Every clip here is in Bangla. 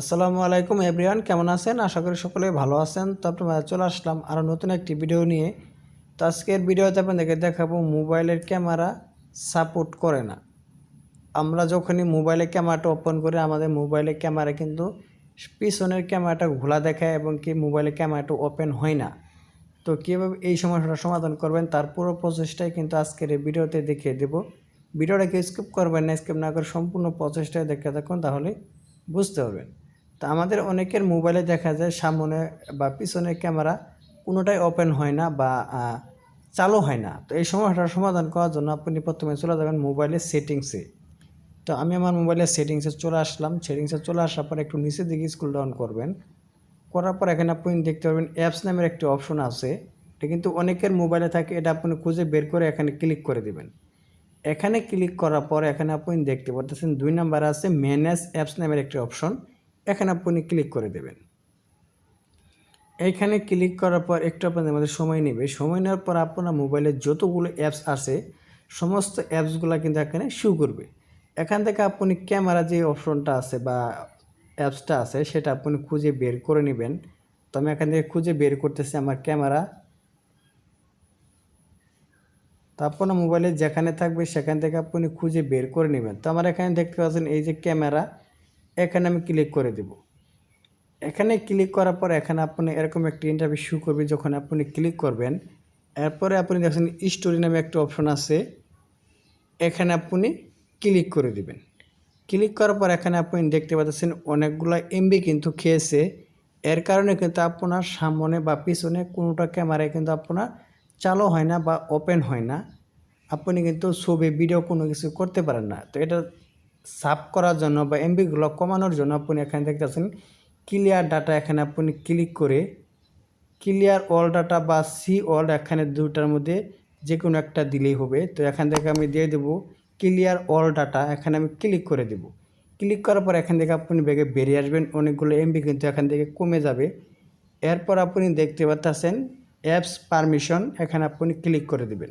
আসসালামু আলাইকুম এভরিওয়ান, কেমন আছেন? আশা করি সকলে ভালো আছেন। তো আপনারা চলে আসলাম আরও নতুন একটি ভিডিও নিয়ে। তো আজকের ভিডিওতে আপনাদেরকে দেখাবো মোবাইলের ক্যামেরা সাপোর্ট করে না। আমরা যখনই মোবাইলে ক্যামেরাটা ওপেন করি, আমাদের মোবাইলের ক্যামেরা কিন্তু পিছনের ক্যামেরাটা ঘোলা দেখায় এবং কি মোবাইলের ক্যামেরাটা ওপেন হয় না। তো কীভাবে এই সমস্যাটা সমাধান করবেন, তার পুরো প্রচেষ্টাই কিন্তু আজকের এই ভিডিওতে দেখিয়ে দেব। ভিডিওটাকে স্কিপ করবেন না, স্কিপ না করে সম্পূর্ণ প্রচেষ্টায় দেখতে থাকুন, তাহলে বুঝতে পারবেন। তো আমাদের অনেকের মোবাইলে দেখা যায় সামনে বা পিছনের ক্যামেরা কোনোটাই ওপেন হয় না বা চালু হয় না। তো এই সমস্যাটার সমাধান করার জন্য আপনি প্রথমে চলে যাবেন মোবাইলের সেটিংসে তো আমি আমার মোবাইলের সেটিংসে চলে আসলাম। সেটিংসে চলে আসার পর একটু নিচের দিকে স্কুল ডাউন করবেন। করার পর এখানে আপনি দেখতে পারবেন অ্যাপস নামের একটি অপশন আছে। এটা কিন্তু অনেকের মোবাইলে থাকে, এটা আপনি খুঁজে বের করে এখানে ক্লিক করে দিবেন। এখানে ক্লিক করার পর এখানে আপনি দেখতে পাচ্ছেন দুই নাম্বার আছে ম্যানেজ অ্যাপস নামের একটি অপশন এখানে আপনি ক্লিক করে দেবেন। এইখানে ক্লিক করার পর একটু আপনাদের মধ্যে সময় নেবে। সময় নেওয়ার পর আপনার মোবাইলে যতগুলো অ্যাপস আছে, সমস্ত অ্যাপসগুলো কিন্তু এখানে শু করবে। এখান থেকে আপনি ক্যামেরা যে অপশনটা আছে বা অ্যাপসটা আছে, সেটা আপনি খুঁজে বের করে নেবেন। তো আমি এখান থেকে খুঁজে বের করতেছি আমার ক্যামেরা তো আপনার মোবাইলে যেখানে থাকবে, সেখান থেকে আপনি খুঁজে বের করে নেবেন। তো আমার এখানে দেখতে পাচ্ছেন এই যে ক্যামেরা এখানে আমি ক্লিক করে দেব। এখানে ক্লিক করার পর এখানে আপনি এরকম একটি ইন্টারভিউ শু করবে যখন আপনি ক্লিক করবেন। এরপরে আপনি দেখছেন স্টোরি নামে একটা অপশন আছে। এখানে আপনি ক্লিক করে দিবেন। ক্লিক করার পর এখানে আপনি দেখতে পাচ্ছেন অনেকগুলো এমবি কিন্তু খেয়েছে। এর কারণে কিন্তু আপনার সামনে বা পিছনে কোনোটা ক্যামেরায় কিন্তু আপনার চালু হয় না বা ওপেন হয় না। আপনি কিন্তু ছবি ভিডিও কোনো কিছু করতে পারেন না। তো এটা সাফ করার জন্য বা এমবিগুলো কমানোর জন্য আপনি এখানে দেখতেছেন ক্লিয়ার ডাটা এখানে আপনি ক্লিক করে ক্লিয়ার অল ডাটা বা সি অল এখানে দুটার মধ্যে যে কোনো একটা দিলেই হবে। তো এখান থেকে আমি দিয়ে দেবো ক্লিয়ার অল ডাটা এখানে আমি ক্লিক করে দেব। ক্লিক করার পর এখান থেকে আপনি ব্যাগে বেরিয়ে আসবেন, অনেকগুলো এমবি কিন্তু এখান থেকে কমে যাবে। এরপর আপনি দেখতে পাচ্ছেন অ্যাপস পারমিশন এখানে আপনি ক্লিক করে দিবেন।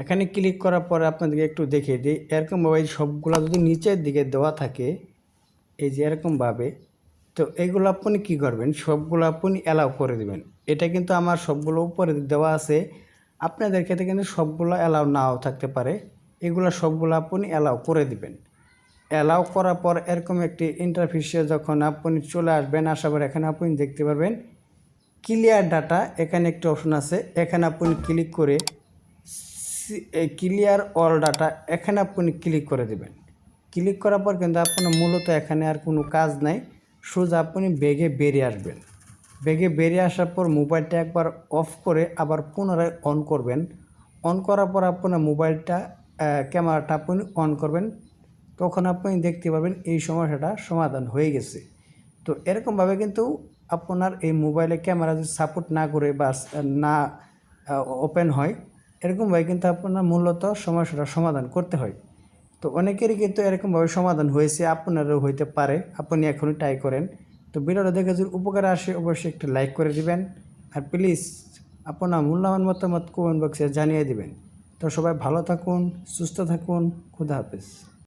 এখানে ক্লিক করার পরে আপনাদেরকে একটু দেখিয়ে দিই। এরকমভাবে সবগুলো যদি নিচের দিকে দেওয়া থাকে, এই যে এরকমভাবে তো এগুলো আপনি কী করবেন? সবগুলো আপনি অ্যালাউ করে দেবেন। এটা কিন্তু আমার সবগুলো উপরে দেওয়া আছে। আপনাদের ক্ষেত্রে কিন্তু সবগুলো অ্যালাউ নাও থাকতে পারে। এগুলো সবগুলো আপনি অ্যালাউ করে দিবেন। অ্যালাউ করার পর এরকম একটি ইন্টারফেসে যখন আপনি চলে আসবেন আসার পর এখানে আপনি দেখতে পারবেন। ক্লিয়ার ডাটা এখানে একটি অপশন আছে। এখানে আপনি ক্লিক করে ক্লিয়ার অল ডাটা এখানে আপনি ক্লিক করে দেবেন। ক্লিক করার পর কিন্তু আপনার মূলত এখানে আর কোনো কাজ নাই, সোজা আপনি বেগে বেরিয়ে আসবেন। বেগে বেরিয়ে আসার পর মোবাইলটা একবার অফ করে আবার পুনরায় অন করবেন। অন করার পর আপনার মোবাইলটা ক্যামেরাটা আপনি অন করবেন। তখন আপনি দেখতে পাবেন এই সমস্যাটা সমাধান হয়ে গেছে। তো এরকমভাবে কিন্তু আপনার এই মোবাইলে ক্যামেরা যদি সাপোর্ট না করে বা, না ওপেন হয় এরকমভাবে কিন্তু আপনার মূলত সমস্যাটা সমাধান করতে হয়। তো অনেকেরই কিন্তু এরকমভাবে সমাধান হয়েছে, আপনারও হইতে পারে, আপনি এখনই ট্রাই করেন। তো ভিডিওটা দেখে যদি উপকার আসে, অবশ্যই একটু লাইক করে দিবেন। আর প্লিজ আপনার মূল্যবান মতামত কমেন্ট বক্সে জানিয়ে দিবেন। তো সবাই ভালো থাকুন, সুস্থ থাকুন, খুদা হাফেজ।